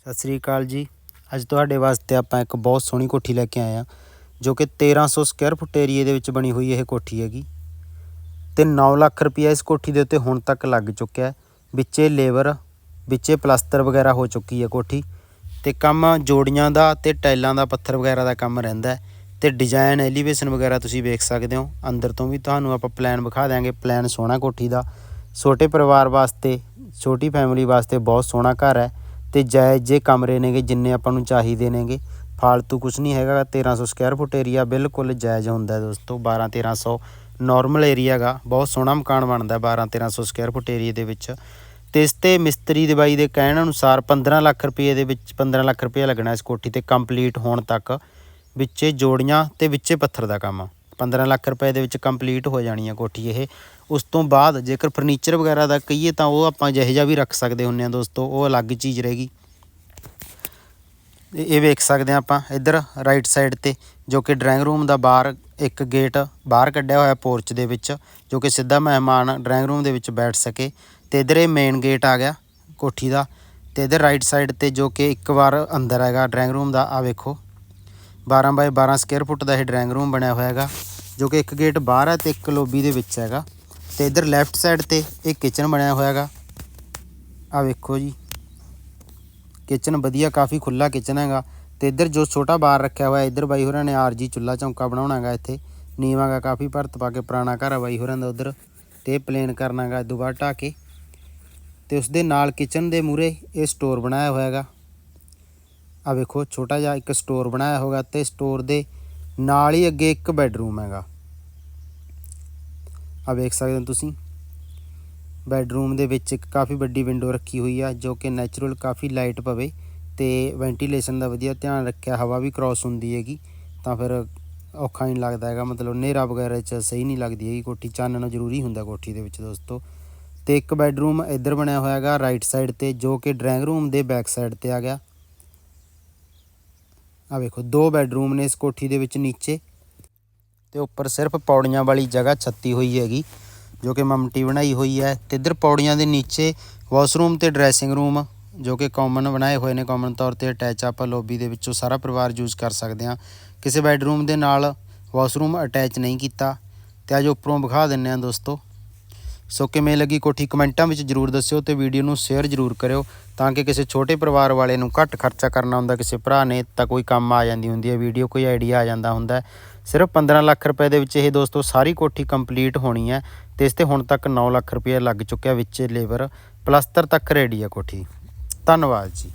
ਸਤਿ ਸ੍ਰੀ ਅਕਾਲ ਜੀ। ਅੱਜ ਤੁਹਾਡੇ ਵਾਸਤੇ ਆਪਾਂ ਇੱਕ ਬਹੁਤ ਸੋਹਣੀ ਕੋਠੀ ਲੈ ਕੇ ਆਏ ਆ ਜੋ ਕਿ 1300 ਸਕੁਅਰ ਫੁੱਟ ਏਰੀਏ ਦੇ ਵਿੱਚ ਬਣੀ ਹੋਈ ਇਹ ਕੋਠੀ ਹੈਗੀ। ਤੇ 9 ਲੱਖ ਰੁਪਇਆ ਇਸ ਕੋਠੀ ਦੇ ਉੱਤੇ ਹੁਣ ਤੱਕ ਲੱਗ ਚੁੱਕਿਆ ਹੈ। ਵਿੱਚੇ ਲੇਬਰ, ਵਿੱਚੇ ਪਲਸਤਰ ਵਗੈਰਾ ਹੋ ਚੁੱਕੀ ਹੈ ਕੋਠੀ। ਤੇ ਕੰਮ ਜੋੜੀਆਂ ਦਾ ਤੇ ਟਾਈਲਾਂ ਦਾ, ਪੱਥਰ ਵਗੈਰਾ ਦਾ ਕੰਮ ਰਹਿੰਦਾ ਹੈ। ਤੇ ਡਿਜ਼ਾਈਨ ਐਲੀਵੇਸ਼ਨ ਵਗੈਰਾ ਤੁਸੀਂ ਵੇਖ ਸਕਦੇ ਹੋ। ਅੰਦਰ ਤੋਂ ਵੀ ਤੁਹਾਨੂੰ ਆਪਾਂ ਪਲਾਨ ਵਿਖਾ ਦਿਆਂਗੇ ਪਲਾਨ ਸੋਹਣਾ ਕੋਠੀ ਦਾ। ਛੋਟੇ ਪਰਿਵਾਰ ਵਾਸਤੇ, ਛੋਟੀ ਫੈਮਿਲੀ ਵਾਸਤੇ ਬਹੁਤ ਸੋਹਣਾ ਘਰ ਹੈ। ਤੇ ਜਾਇਜ਼ ਜੇ ਕਮਰੇ ਨੇਗੇ ਜਿੰਨੇ ਆਪਾਂ ਨੂੰ ਚਾਹੀਦੇ ਨੇਗੇ। ਫਾਲਤੂ ਕੁਝ ਨਹੀਂ ਹੈਗਾ 1300 ਸਕੁਅਰ ਫੁੱਟ ਏਰੀਆ ਬਿਲਕੁਲ ਜਾਇਜ਼ ਹੁੰਦਾ ਹੈ ਦੋਸਤੋ 12 1300 ਨਾਰਮਲ ਏਰੀਆ ਗਾ ਬਹੁਤ ਸੋਹਣਾ ਮਕਾਨ ਬਣਦਾ 12 1300 ਸਕੁਅਰ ਫੁੱਟ ਏਰੀਆ ਦੇ ਵਿੱਚ। ਤੇ ਇਸ ਤੇ ਮਿਸਤਰੀ ਦੇ ਬਾਈ ਦੇ ਕਹਿਣ ਅਨੁਸਾਰ 15 ਲੱਖ ਰੁਪਏ ਦੇ ਵਿੱਚ 15 ਲੱਖ ਰੁਪਏ ਲੱਗਣਾ ਇਸ ਕੋਠੀ ਤੇ ਕੰਪਲੀਟ ਹੋਣ ਤੱਕ। ਵਿੱਚੇ ਜੋੜੀਆਂ ਤੇ ਵਿੱਚੇ ਪੱਥਰ ਦਾ ਕੰਮ 15 ਲੱਖ ਰੁਪਏ ਦੇ ਵਿੱਚ ਕੰਪਲੀਟ ਹੋ ਜਾਣੀ ਆ ਕੋਠੀ ਇਹ। ਉਸ ਤੋਂ ਬਾਅਦ ਜੇਕਰ ਫਰਨੀਚਰ ਵਗੈਰਾ ਦਾ ਕਹੀਏ ਤਾਂ ਉਹ ਆਪਾਂ ਜਿਹੇ ਜਿਹਾ ਵੀ ਰੱਖ ਸਕਦੇ ਹੁੰਨੇ ਆ ਦੋਸਤੋ, ਉਹ ਅਲੱਗ ਚੀਜ਼ ਰਹੇਗੀ। ਇਹ ਵੇਖ ਸਕਦੇ ਆ ਆਪਾਂ ਇੱਧਰ ਰਾਈਟ ਸਾਈਡ ਤੇ, ਜੋ ਕਿ ਡਰਾਇੰਗ ਰੂਮ ਦਾ ਬਾਹਰ ਇੱਕ ਗੇਟ ਬਾਹਰ ਕੱਢਿਆ ਹੋਇਆ ਪੋਰਚ ਦੇ ਵਿੱਚ, ਜੋ ਕਿ ਸਿੱਧਾ ਮਹਿਮਾਨ ਡਰਾਇੰਗ ਰੂਮ ਦੇ ਵਿੱਚ ਬੈਠ ਸਕੇ। ਤੇ ਇੱਧਰ ਇਹ ਮੇਨ ਗੇਟ ਆ ਗਿਆ ਕੋਠੀ ਦਾ। ਤੇ ਇੱਧਰ ਰਾਈਟ ਸਾਈਡ ਤੇ ਜੋ ਕਿ ਇੱਕ ਵਾਰ ਅੰਦਰ ਹੈਗਾ ਡਰਾਇੰਗ ਰੂਮ ਦਾ ਆ ਵੇਖੋ। 12 ਬਾਏ 12 ਸਕੁਅਰ ਫੁੱਟ ਦਾ ਇਹ ਡਰਾਇੰਗ ਰੂਮ ਬਣਿਆ ਹੋਇਆ ਹੈਗਾ, ਜੋ ਕਿ ਇੱਕ ਗੇਟ ਬਾਹਰ ਹੈ ਤੇ ਇੱਕ ਲੋਬੀ ਦੇ ਵਿੱਚ ਹੈਗਾ। ਤੇ ਇੱਧਰ ਲੈਫਟ ਸਾਈਡ ਤੇ ਇੱਕ ਕਿਚਨ ਬਣਿਆ ਹੋਇਆ ਹੈਗਾ। ਆ ਵੇਖੋ ਜੀ। ਕਿਚਨ ਵਧੀਆ, ਕਾਫੀ ਖੁੱਲਾ ਕਿਚਨ ਹੈਗਾ। ਤੇ ਇੱਧਰ ਜੋ ਛੋਟਾ ਬਾਰ ਰੱਖਿਆ ਹੋਇਆ, ਇੱਧਰ ਬਾਈ ਹੋਰਾਂ ਨੇ ਆਰਜੀ ਚੁੱਲਾ ਚੌਂਕਾ ਬਣਾਉਣਾ ਹੈਗਾ ਇੱਥੇ। ਨੀਵਾਂ ਗਾ ਕਾਫੀ ਭਰਤ ਪਾ ਕੇ ਪੁਰਾਣਾ ਘਰ ਆ ਬਾਈ ਹੋਰਾਂ ਦਾ ਉਧਰ। ਤੇ ਪਲੇਨ ਕਰਨਾਗਾ ਦੁਬਾਰਾ ਢਾ ਕੇ। ਤੇ ਉਸ ਦੇ ਨਾਲ ਕਿਚਨ ਦੇ ਮੂਰੇ ਇਹ ਸਟੋਰ ਬਣਾਇਆ ਹੋਇਆ ਹੈਗਾ। ਆ ਵੇਖੋ, ਛੋਟਾ ਜਿਹਾ ਇੱਕ ਸਟੋਰ ਬਣਾਇਆ ਹੋਗਾ ਤੇ ਸਟੋਰ ਦੇ ਨਾਲ ਹੀ ਅੱਗੇ ਇੱਕ ਬੈੱਡਰੂਮ ਹੈਗਾ। ਆ ਵੇਖ ਸਕਦੇ ਹੋ ਤੁਸੀਂ। ਬੈੱਡਰੂਮ ਦੇ ਵਿੱਚ ਇੱਕ ਕਾਫੀ ਵੱਡੀ ਵਿੰਡੋ ਰੱਖੀ ਹੋਈ ਆ, ਜੋ ਕਿ ਨੈਚੁਰਲ ਕਾਫੀ ਲਾਈਟ ਪਵੇ ਤੇ ਵੈਂਟੀਲੇਸ਼ਨ ਦਾ ਵਧੀਆ ਧਿਆਨ ਰੱਖਿਆ, ਹਵਾ ਵੀ ਕ੍ਰਾਸ ਹੁੰਦੀ ਹੈਗੀ। ਤਾਂ ਫਿਰ ਔਖਾ ਨਹੀਂ ਲੱਗਦਾ ਹੈਗਾ, ਮਤਲਬ ਹਨੇਰਾ ਵਗੈਰਾ 'ਚ ਸਹੀ ਨਹੀਂ ਲੱਗਦੀ ਹੈਗੀ, ਕੋਠੀ ਚਾਨਣਾ ਜ਼ਰੂਰੀ ਹੁੰਦਾ ਕੋਠੀ ਦੇ ਵਿੱਚ ਦੋਸਤੋ। ਤੇ ਇੱਕ ਬੈੱਡਰੂਮ ਇੱਧਰ ਬਣਿਆ ਹੋਇਆ ਹੈਗਾ ਰਾਈਟ ਸਾਈਡ ਤੇ, ਜੋ ਕਿ ਡਰਾਇੰਗ ਰੂਮ ਦੇ ਬੈਕ ਸਾਈਡ ਤੇ ਆ ਗਿਆ। ਆ ਵੇਖੋ, ਦੋ ਬੈੱਡਰੂਮ ਨੇ ਇਸ ਕੋਠੀ ਦੇ ਵਿੱਚ ਨੀਚੇ। ਤੇ ਉੱਪਰ ਸਿਰਫ ਪੌੜੀਆਂ ਵਾਲੀ ਜਗ੍ਹਾ ਛੱਤੀ ਹੋਈ ਹੈਗੀ, ਜੋ ਕਿ ਮਮਟੀ ਬਣਾਈ ਹੋਈ ਹੈ। ਤੇ ਇੱਧਰ ਪੌੜੀਆਂ ਦੇ ਨੀਚੇ ਵਾਸ਼ਰੂਮ ਤੇ ਡਰੈਸਿੰਗ ਰੂਮ, ਜੋ ਕਿ ਕਾਮਨ ਬਣਾਏ ਹੋਏ ਨੇ, ਕਾਮਨ ਤੌਰ ਤੇ ਅਟੈਚ ਆਪਾਂ ਲੌਬੀ ਦੇ ਵਿੱਚੋਂ ਸਾਰਾ ਪਰਿਵਾਰ ਯੂਜ਼ ਕਰ ਸਕਦੇ ਹਾਂ। ਕਿਸੇ ਬੈੱਡਰੂਮ ਦੇ ਨਾਲ ਵਾਸ਼ਰੂਮ ਅਟੈਚ ਨਹੀਂ ਕੀਤਾ। ਤੇ ਅੱਜ ਉੱਪਰੋਂ ਵਿਖਾ ਦਿੰਨੇ ਆ ਦੋਸਤੋ। ਸੋ ਕਿਵੇਂ ਲੱਗੀ ਕੋਠੀ ਕਮੈਂਟਾਂ ਵਿੱਚ ਜਰੂਰ ਦੱਸਿਓ ਤੇ ਵੀਡੀਓ ਨੂੰ ਸ਼ੇਅਰ ਜਰੂਰ ਕਰਿਓ ਤਾਂ ਕਿ ਕਿਸੇ ਛੋਟੇ ਪਰਿਵਾਰ ਵਾਲੇ ਨੂੰ ਘੱਟ ਖਰਚਾ ਕਰਨਾ ਹੁੰਦਾ, ਕਿਸੇ ਭਰਾ ਨੇ ਤਾਂ ਕੋਈ ਕੰਮ ਆ ਜਾਂਦੀ ਹੁੰਦੀ ਹੈ, ਵੀਡੀਓ ਕੋਈ ਆਈਡੀਆ ਆ ਜਾਂਦਾ ਹੁੰਦਾ ਸਿਰਫ 15 ਲੱਖ ਰੁਪਏ ਦੇ ਵਿੱਚ ਇਹ ਦੋਸਤੋ ਸਾਰੀ ਕੋਠੀ ਕੰਪਲੀਟ ਹੋਣੀ ਹੈ ਤੇ ਇਸ ਤੇ ਹੁਣ ਤੱਕ 9 ਲੱਖ ਰੁਪਏ ਲੱਗ ਚੁੱਕਿਆ ਵਿੱਚ ਲੇਬਰ ਪਲਸਤਰ ਤੱਕ ਰੈਡੀ ਹੈ ਕੋਠੀ। ਧੰਨਵਾਦ ਜੀ।